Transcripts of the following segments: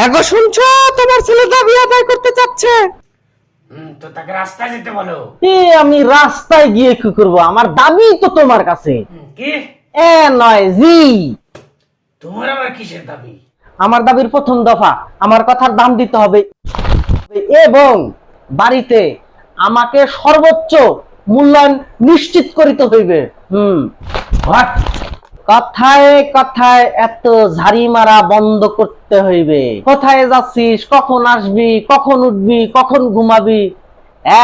হ্যাঁ গো শুনছো? তোমার ছেলে দাবি আদায় করতে চাচ্ছে। তো তাকে রাস্তায় যেতে বলো। এ আমি রাস্তায় গিয়ে কি করব? আমার দাবি তো তোমার কাছে। কি? এ নয় জি। তোমার আবার কিসের দাবি? আমার দাবির প্রথম দফা। আমার কথার দাম দিতে হবে। এবং বাড়িতে আমাকে সর্বোচ্চ মূল্যায়ন নিশ্চিত করিতে হইবে। হুম কথায় কথায় এত ঝাড়ি মারা বন্ধ করতে হইবে। কোথায় যাচ্ছিস? কখন আসবি? কখন উঠবি? কখন ঘুমাবি?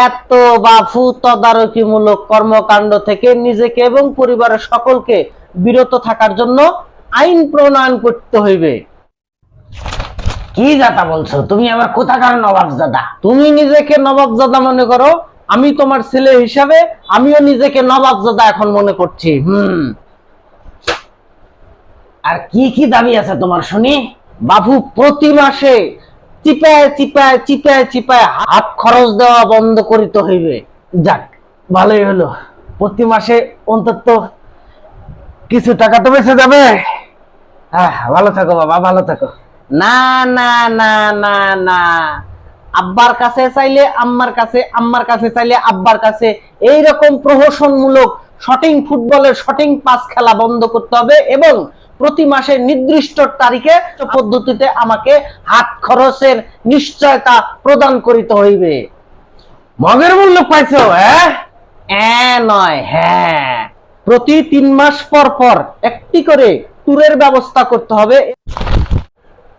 এত বাফু তদারকিমূলক কর্মকাণ্ড থেকে নিজেকে এবং পরিবারের সকলকে বিরত থাকার জন্য আইন প্রণয়ন করতে হইবে। কি জাতা বলছো? তুমি আবার কোথাকার নবাব দাদা তুমি নিজেকে নবাবজাদা মনে করো? আমি তোমার ছেলে হিসাবে আমিও নিজেকে নবাবজাদা এখন মনে করছি। হুম। আর কি কি দাবি আছে তোমার শুনি? বাবু প্রতি মাসে চিপায় চিপায় চিপায় চিপায় হাত খরচ দেওয়া বন্ধ করিতে হইবে। যাক ভালোই হলো। প্রতি মাসে অন্তত কিছু টাকা তো বেঁচে যাবে। আহ, ভালো থাকো বাবা ভালো থাকো। না না না না না। আব্বার কাছে চাইলে আম্মার কাছে আম্মার কাছে চাইলে আব্বার কাছে। এই রকম প্রহসনমূলক শটিং ফুটবলের শটিং পাস খেলা বন্ধ করতে হবে এবং প্রতি মাসে নির্দিষ্ট তারিখে পদ্ধতিতে আমাকে হাত খরচের নিশ্চয়তা প্রদান করিতে হইবে। মগের মূল্য পাইছো হ্যাঁ নয় হ্যাঁ। প্রতি তিন মাস পর পর একটি করে ট্যুরের ব্যবস্থা করতে হবে।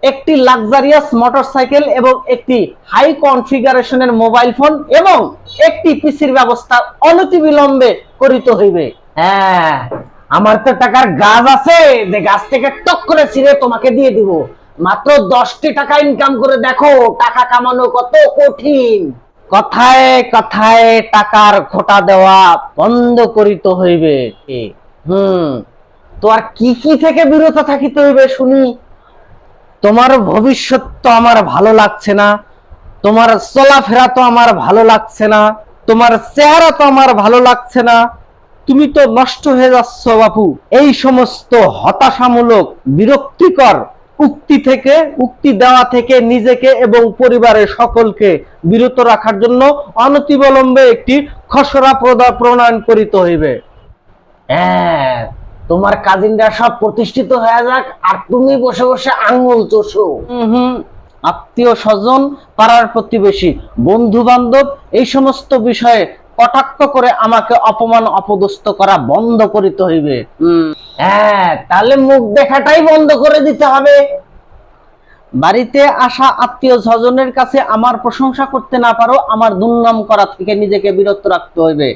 একটি লাক্সারিয়াস মোটরসাইকেল এবং একটি হাই কনফিগারেশনের মোবাইল ফোন এবং একটি পিসির ব্যবস্থা অনতিবিলম্বে করিতে হইবে। হ্যাঁ। আমার তো টাকার গাছ আছে, যে গাছ থেকে টক করে ছিঁড়ে তোমাকে দিয়ে দিব। মাত্র দশটি টাকা ইনকাম করে দেখো, টাকা কামানো কত কঠিন। কথায় কথায় টাকার খোটা দেওয়া বন্ধ করিতে হইবে। হুম, তো আর কি কি থেকে বিরত থাকিতে হইবে শুনি? তোমার ভবিষ্যৎ তো আমার ভালো লাগছে না, তোমার চলাফেরা তো আমার ভালো লাগছে না, তোমার চেহারা তো আমার ভালো লাগছে না তুমি তো নষ্ট হয়ে যাচ্ছ বাপু। এই সমস্ত হতাশামূলক বিরক্তিকর উক্তি থেকে উক্তি দেওয়া থেকে নিজেকে এবং পরিবারের সকলকে বিরত রাখার জন্য অনতিবিলম্বে একটি খসড়া প্রদা প্রণয়ন করিতে হইবে। হ্যাঁ তোমার কাজিনরা সব প্রতিষ্ঠিত হয়ে যাক আর তুমি বসে বসে আঙুল চষো। হুম আত্মীয় স্বজন পাড়ার প্রতিবেশী বন্ধু বান্ধব এই সমস্ত বিষয়ে কটাক্ষ করে আমাকে অপমান অপদস্থ করা বন্ধ করিতে হইবে। হ্যাঁ তাহলে মুখ দেখাটাই বন্ধ করে দিতে হবে। বাড়িতে আসা আত্মীয় স্বজনের কাছে আমার প্রশংসা করতে না পারো আমার দুর্নাম করা থেকে নিজেকে বিরত রাখতে হইবে।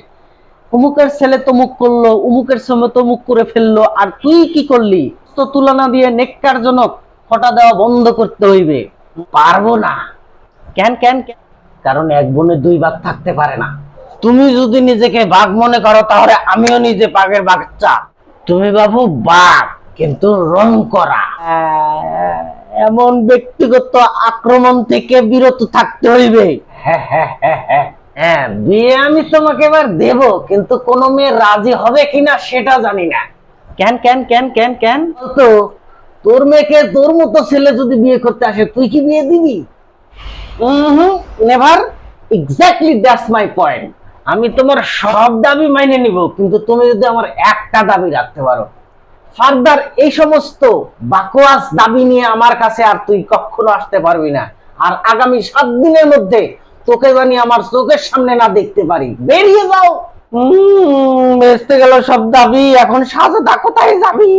উমুকের ছেলে তমুক করল উমুকের সময় তমুক করে ফেলল আর তুই কি করলি? তো তুলনা দিয়ে নেককারজনক ফটা দেওয়া বন্ধ করতে হইবে। পারব না। কেন কেন কেন? কারণ এক বনে দুই ভাগ থাকতে পারে না। তুমি যদি নিজেকে বাঘ মনে করো তাহলে আমিও নিজে বাঘের বাচ্চা। তুমি বাবু বাঘ কিন্তু রং করা। এমন ব্যক্তিগত আক্রমণ থেকে বিরত থাকতে হইবে। হ্যাঁ হ্যাঁ হ্যাঁ হ্যাঁ হ্যাঁ বিয়ে আমি তোমাকে এবার দেব কিন্তু কোনো মেয়ে রাজি হবে কিনা সেটা জানি না। কেন কেন কেন কেন কেন? তো তোর মেয়েকে তোর মতো ছেলে যদি বিয়ে করতে আসে তুই কি বিয়ে দিবি? Never exactly that's my point আমি তোমার সব দাবি মাইনে নিব, কিন্তু তুমি যদি আমার একটা দাবি রাখতে পারো। ফার্দার এই সমস্ত বাকোয়াস দাবি নিয়ে আমার কাছে আর তুই কখনো আসতে পারবি না। আর আগামী সাত দিনের মধ্যে তোকে জানি আমার চোখের সামনে না দেখতে পারি। বেরিয়ে যাও। হম বেসতে গেল সব দাবি, এখন সাজা কোথায় যাবি?